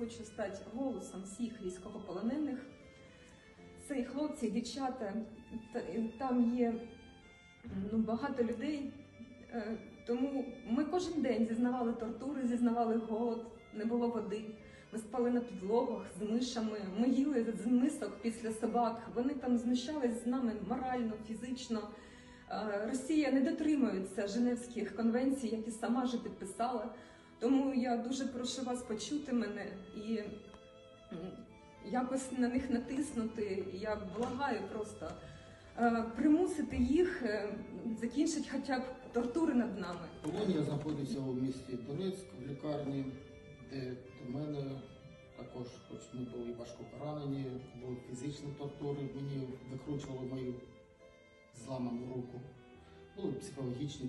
хочу стати голосом всіх військовополонених. Це і хлопці, і дівчата. Там є ну, багато людей. Е, Тому ми кожен день зізнавали тортури, зізнавали голод, не було води. Ми спали на підлогах з мишами, ми їли з мисок після собак. Вони там знущались з нами морально, фізично. Е, Росія не дотримується Женевських конвенцій, які сама же підписала. Тому я дуже прошу вас почути мене і якось на них натиснути. Я благаю просто е, примусити їх е, закінчити хоча б тортури над нами. Полон я знаходився у місті Донецьк в лікарні, де до мене також, хоч ми були важко поранені, були фізичні тортури, мені викручували мою зламану руку, були психологічні